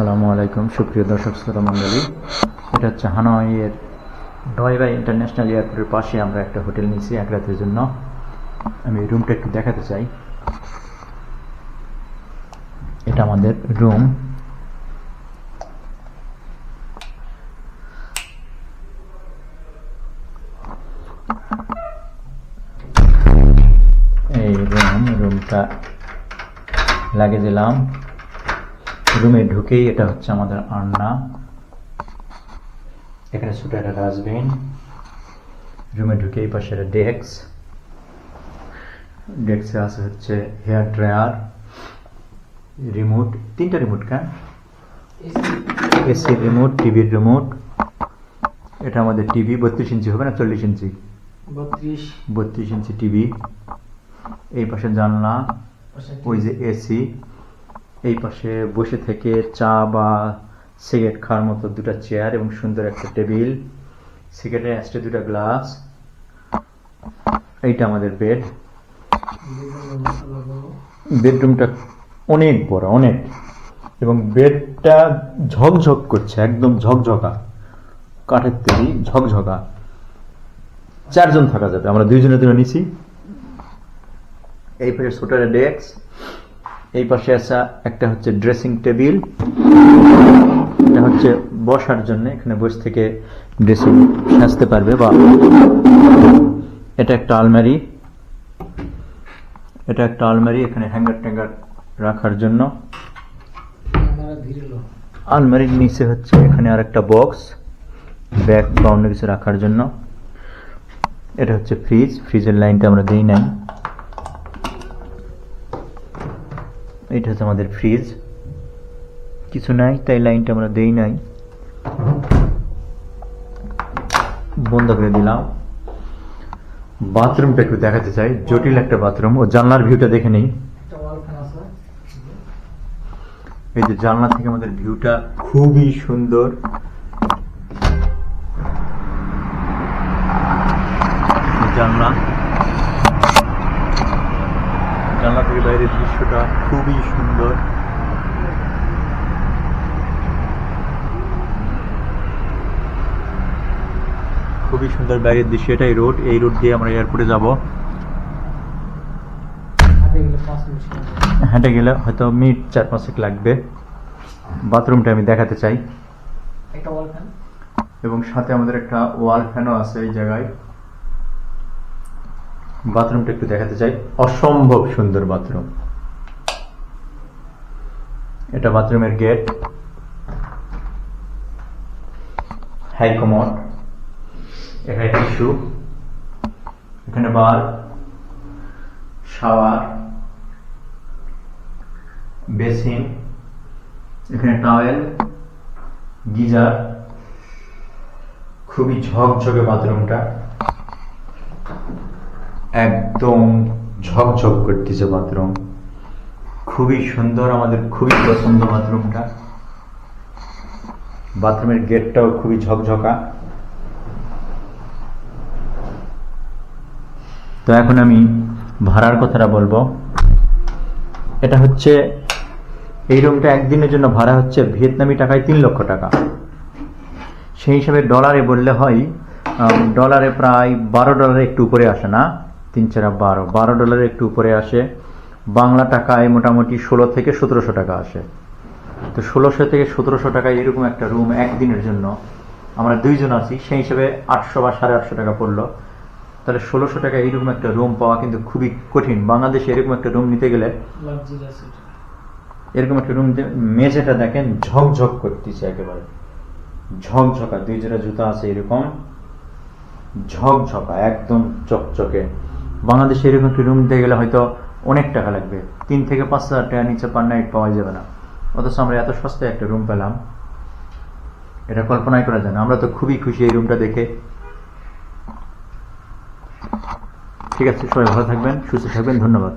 আসসালামু আলাইকুম। সুপ্রিয় দর্শক, শ্রোতা মণ্ডলী, এটা হচ্ছে হানয়ের ডয়বাই ইন্টারন্যাশনাল এয়ারপোর্টের পাশে আমরা একটা হোটেল নিয়েছি এক রাতের জন্য। আমি রুমটা একটু দেখাতে চাই। এটা আমাদের রুম। এই রুম, রুমটা লাগিয়ে দিলাম। রুমে ঢুকেই এটা হচ্ছে আমাদের আন্না। এখানে ছোট একটা ডাস্টবিন। রুমে ঢুকেই পাশে একটা ডেস্ক। ডেস্কে আছে হচ্ছে হেয়ার ড্রায়ার রিমোট তিনটা রিমোট কেন? এসির রিমোট টিভির রিমোট। এটা আমাদের টিভি বত্রিশ ইঞ্চি হবে না চল্লিশ ইঞ্চি? বত্রিশ। বত্রিশ ইঞ্চি টিভি। এই পাশে জানলা ওই যে এসি। এই পাশে বসে থেকে চা বা সিগারেট খাওয়ার মতো দুটো চেয়ার এবং সুন্দর একটা টেবিল। সিগারেটের অ্যাস্টে দুটো গ্লাস। এইটা আমাদের বেড। বেডরুমটা অনেক বড়, অনেক। এবং বেডটা ঝকঝক করছে, একদম ঝকঝকা। কাঠের তৈরি, ঝকঝকা। চারজন থাকা যাবে, আমরা দুইজনের জন্য নিছি। এই পাশে ছোটার ডেস্ক। এই পাশে আছে একটা হচ্ছে ড্রেসিং টেবিল এটা হচ্ছে বসার জন্য এখানে বসে থেকে ড্রেসিং সাজতে পারবে বা এটা একটা আলমারি। এটা একটা আলমারি, এখানে হ্যাঙ্গার ট্যাঙ্গার রাখার জন্য। আলমারির নিচে হচ্ছে এখানে আর একটা বক্স ব্যাগ বা অন্য কিছু রাখার জন্য। এটা হচ্ছে ফ্রিজ ফ্রিজের লাইনটা আমরা দিই নাই। এটা হচ্ছে আমাদের ফ্রিজ কিছু নাই তাই লাইনটা আমরা দেই নাই। বন্ধ করে দিলাম। বাথরুমটা একটু দেখাতে চাই জটিল একটা বাথরুম। ও জানলার ভিউটা দেখে নেই। এই যে জানলা থেকে আমাদের ভিউটা খুবই সুন্দর। জানলা। জানলা থেকে বাইরের দৃশ্যটা খুবই সুন্দর। খুবই সুন্দর বাইরের দৃশ্য এটাই রোড এই রোড দিয়ে আমরা এয়ারপোর্টে যাব। হেঁটে গেলে হয়তো মিনিট চার পাঁচেক লাগবে। বাথরুমটা আমি দেখাতে চাই। এবং সাথে আমাদের একটা ওয়াল ফ্যানও আছে এই জায়গায়। বাথরুমটা একটু দেখাতে চাই। অসম্ভব সুন্দর বাথরুম। এটা বাথরুমের গেট। হাইকমোড এখানে টিস্যু। এখানে বার। শাওয়ার। বেসিন। এখানে টাওয়েল। গিজার। খুবই ঝকঝকে বাথরুমটা। একদম ঝকঝক করতেছে বাথরুম। খুবই সুন্দর আমাদের, খুবই পছন্দ বাথরুমটা। বাথরুমের গেটটাও খুবই ঝকঝকা। তো এখন আমি ভাড়ার কথাটা বলব। এটা হচ্ছে, এই রুমটা একদিনের জন্য ভাড়া হচ্ছে ভিয়েতনামি টাকায় তিন লক্ষ টাকা। সেই হিসাবে ডলারে বললে হয় ডলারে প্রায় বারো ডলারে একটু উপরে আসে না। তিন চারা বারো। বারো ডলারে একটু উপরে আসে। বাংলা টাকায় মোটামুটি ষোলো থেকে সতেরোশো টাকা আসে। তো ষোলোশো থেকে সতেরোশো টাকায় এরকম একটা রুম একদিনের জন্য। আমরা দুইজন আছি সেই হিসাবে আটশো বা সাড়ে আটশো টাকা পড়ল। তাহলে ষোলোশো টাকা এইরকম একটা রুম পাওয়া কিন্তু খুবই কঠিন। বাংলাদেশে এরকম একটা রুম নিতে গেলে এরকম একটা রুম মেঝেটা দেখেন ঝকঝক করতেছে একেবারে। ঝকঝকা দুই জোড়া জুতা আছে এরকম। ঝকঝকা একদম চকচকে। বাংলাদেশে এরকম একটি রুম দিতে গেলে হয়তো অনেক টাকা লাগবে। তিন থেকে পাঁচ হাজার টাকা নিচে পার নাইট পাওয়া যাবে না। অথচ আমরা এত সস্তায় একটা রুম পেলাম, এটা কল্পনাই করা যায় না। আমরা তো খুবই খুশি এই রুমটা দেখে। ঠিক আছে, সবাই ভালো থাকবেন, সুস্থ থাকবেন, ধন্যবাদ।